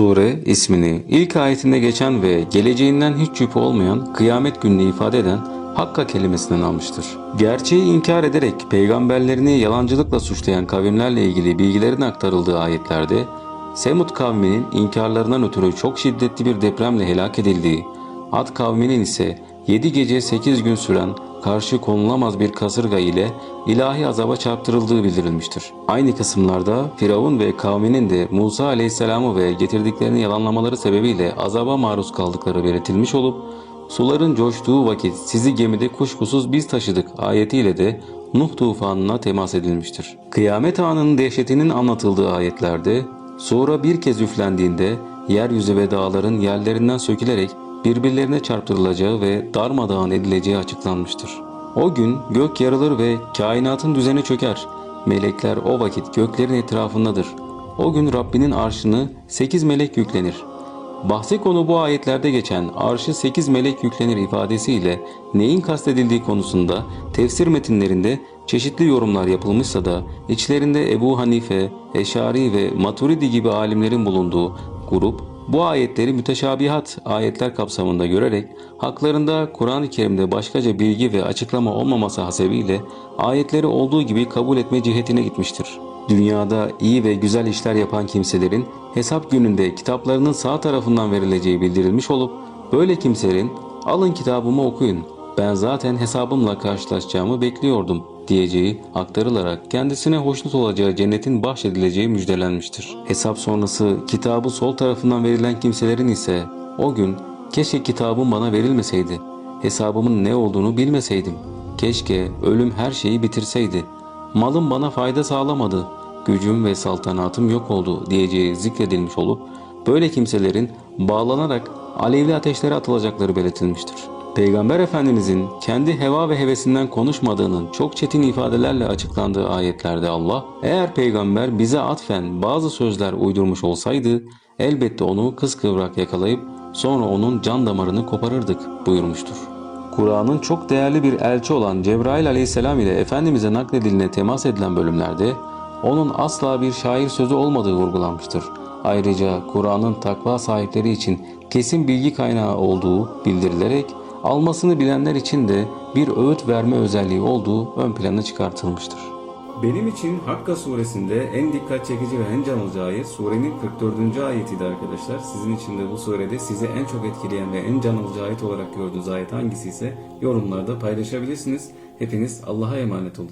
Sure ismini ilk ayetinde geçen ve geleceğinden hiç şüphe olmayan kıyamet gününü ifade eden Hakka kelimesinden almıştır. Gerçeği inkar ederek peygamberlerini yalancılıkla suçlayan kavimlerle ilgili bilgilerin aktarıldığı ayetlerde Semud kavminin inkarlarından ötürü çok şiddetli bir depremle helak edildiği, Ad kavminin ise 7 gece 8 gün süren karşı konulamaz bir kasırga ile ilahi azaba çarptırıldığı bildirilmiştir. Aynı kısımlarda Firavun ve kavminin de Musa aleyhisselamı ve getirdiklerini yalanlamaları sebebiyle azaba maruz kaldıkları belirtilmiş olup suların coştuğu vakit sizi gemide kuşkusuz biz taşıdık ayetiyle de Nuh tufanına temas edilmiştir. Kıyamet anının dehşetinin anlatıldığı ayetlerde sonra bir kez üflendiğinde yeryüzü ve dağların yerlerinden sökülerek birbirlerine çarptırılacağı ve darmadağın edileceği açıklanmıştır. O gün gök yarılır ve kainatın düzeni çöker. Melekler o vakit göklerin etrafındadır. O gün Rabbinin arşını sekiz melek yüklenir. Bahsi konu bu ayetlerde geçen arşı 8 melek yüklenir ifadesiyle neyin kastedildiği konusunda tefsir metinlerinde çeşitli yorumlar yapılmışsa da içlerinde Ebu Hanife, Eşari ve Maturidi gibi alimlerin bulunduğu grup bu ayetleri müteşabihat ayetler kapsamında görerek haklarında Kur'an-ı Kerim'de başkaca bilgi ve açıklama olmaması hasebiyle ayetleri olduğu gibi kabul etme cihetine gitmiştir. Dünyada iyi ve güzel işler yapan kimselerin hesap gününde kitaplarının sağ tarafından verileceği bildirilmiş olup böyle kimselerin alın kitabımı okuyun ben zaten hesabımla karşılaşacağımı bekliyordum diyeceği aktarılarak kendisine hoşnut olacağı cennetin bahşedileceği müjdelenmiştir. Hesap sonrası kitabı sol tarafından verilen kimselerin ise o gün keşke kitabım bana verilmeseydi, hesabımın ne olduğunu bilmeseydim, keşke ölüm her şeyi bitirseydi, malım bana fayda sağlamadı, gücüm ve saltanatım yok oldu diyeceği zikredilmiş olup böyle kimselerin bağlanarak alevli ateşlere atılacakları belirtilmiştir. Peygamber Efendimizin kendi heva ve hevesinden konuşmadığının çok çetin ifadelerle açıklandığı ayetlerde Allah, eğer peygamber bize atfen bazı sözler uydurmuş olsaydı, elbette onu kıskıvrak yakalayıp sonra onun can damarını koparırdık buyurmuştur. Kur'an'ın çok değerli bir elçi olan Cebrail aleyhisselam ile Efendimiz'e naklediline temas edilen bölümlerde onun asla bir şair sözü olmadığı vurgulanmıştır. Ayrıca Kur'an'ın takva sahipleri için kesin bilgi kaynağı olduğu bildirilerek almasını bilenler için de bir öğüt verme özelliği olduğu ön plana çıkartılmıştır. Benim için Hakka suresinde en dikkat çekici ve en can alıcı ayet surenin 44. ayetiydi arkadaşlar. Sizin için de bu surede sizi en çok etkileyen ve en can alıcı ayet olarak gördüğünüz ayet hangisi ise yorumlarda paylaşabilirsiniz. Hepiniz Allah'a emanet olun.